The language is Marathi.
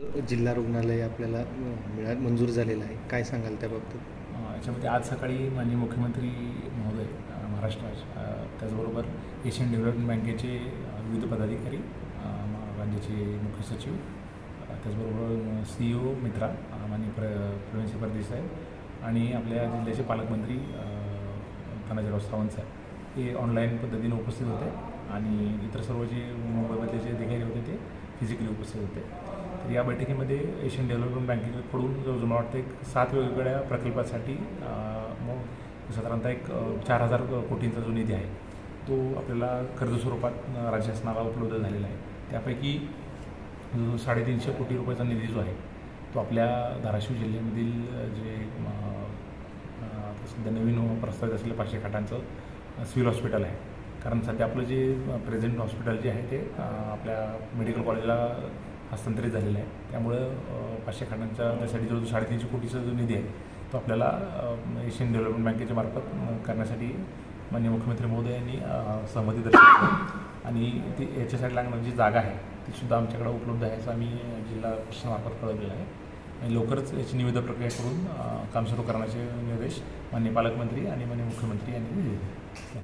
जिल्हा रुग्णालय आपल्याला मिळा मंजूर झालेलं आहे. काय सांगाल त्याबाबतीत अ, याच्यामध्ये आज सकाळी माननीय मुख्यमंत्री महोदय महाराष्ट्राचे त्याचबरोबर एशियन डेव्हलपमेंट बँकेचे विविध पदाधिकारी राज्याचे मुख्य सचिव त्याचबरोबर सी ओ मित्रा माननीय प्र प्रवीण परदेसाई आणि आपल्या जिल्ह्याचे पालकमंत्री तानाजीराव सावंत साहेब. हे ऑनलाईन पद्धतीने उपस्थित होते आणि इतर सर्व जे मुंबईमधले जे अधिकारी होते ते फिजिकली उपस्थित होते. तर या बैठकीमध्ये एशियन डेव्हलपमेंट बँकेकडून जवळजवळ मला वाटतं एक सात वेगवेगळ्या प्रकल्पासाठी मग साधारणतः एक चार हजार कोटींचा जो निधी आहे तो आपल्याला कर्ज स्वरूपात राज्य शासनाला उपलब्ध झालेला आहे. त्यापैकी जो साडेतीनशे कोटी रुपयाचा निधी जो आहे तो आपल्या धाराशिव जिल्ह्यामधील जे सध्या नवीन प्रस्तावित असलेलं पाचशे खाटांचं सिव्हिल हॉस्पिटल आहे. कारण सध्या आपलं जे प्रेझेंट हॉस्पिटल जे आहे ते आपल्या मेडिकल कॉलेजला हस्तांतरित झालेलं आहे. त्यामुळं पाचशे खाटांच्या त्यासाठी जो साडेतीनशे कोटीचा जो निधी आहे तो आपल्याला एशियन डेव्हलपमेंट बँकेच्या मार्फत करण्यासाठी माननीय मुख्यमंत्री महोदय यांनी सहमती दर्शवली आणि ती याच्यासाठी लागणारी जी जागा आहे ती सुद्धा आमच्याकडे उपलब्ध आहे असं आम्ही जिल्हा प्रशासनामार्फत कळवलेलं आहे. आणि लवकरच याची निविदा प्रक्रिया करून काम सुरू करण्याचे निर्देश माननीय पालकमंत्री आणि माननीय मुख्यमंत्री यांनी दिले.